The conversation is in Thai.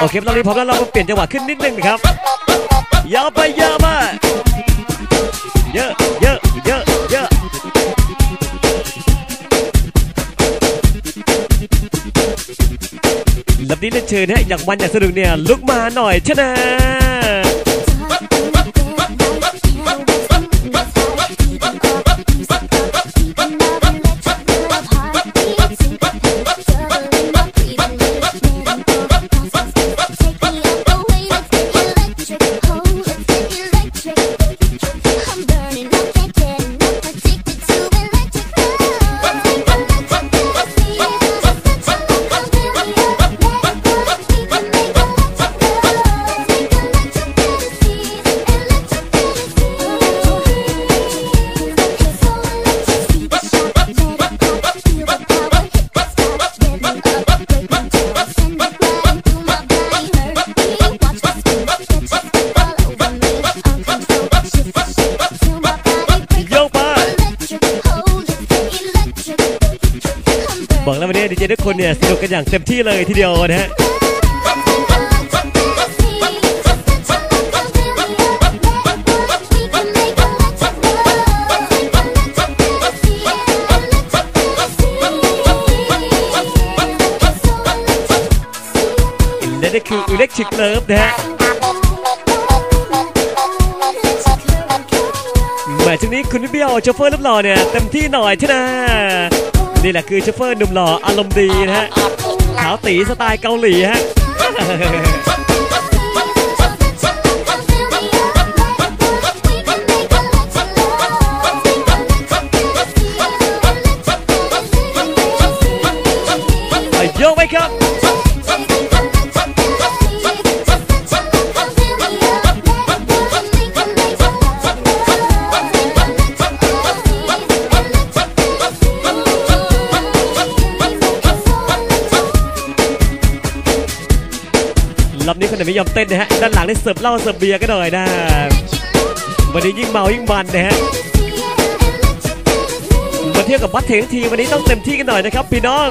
โอเคเรารีพร้อมแล้วเราเปลี่ยนจังหวะขึ้นนิดนึงนะครับยาวไปยาวมาเยอะเยอะเยอะเยอะลำนี้เล่นเชิญฮะอยากมันอยากสนุกเนี่ยลุกมาหน่อยชนะ บอกแล้ววันนี้ดีเจทุกคนเนี่ยสนุกกันอย่างเต็มที่เลยทีเดียวนะฮะและนี่คือ Electric Love นะฮะแหมช่วงนี้คุณพี่เบียวโชเฟอร์รูปหล่อเนี่ยเต็มที่หน่อยใช่ไหม นี่แหละคือชเฟอร์หนุ่มหล่ออารมณ์ดีนะฮะขาวตีสไตล์เกาหลีฮะไปโยกไปครับ รอบนี้คนไหนไม่ยอมเต้นนะฮะ ด้านหลังได้เสิร์ฟเหล้าเสิร์ฟเบียร์ก็หน่อยนะ วันนี้ยิ่งเมายิ่งมันนะฮะมาเที่ยวกับวัดเถงทีวันนี้ต้องเต็มที่กันหน่อยนะครับพี่น้อง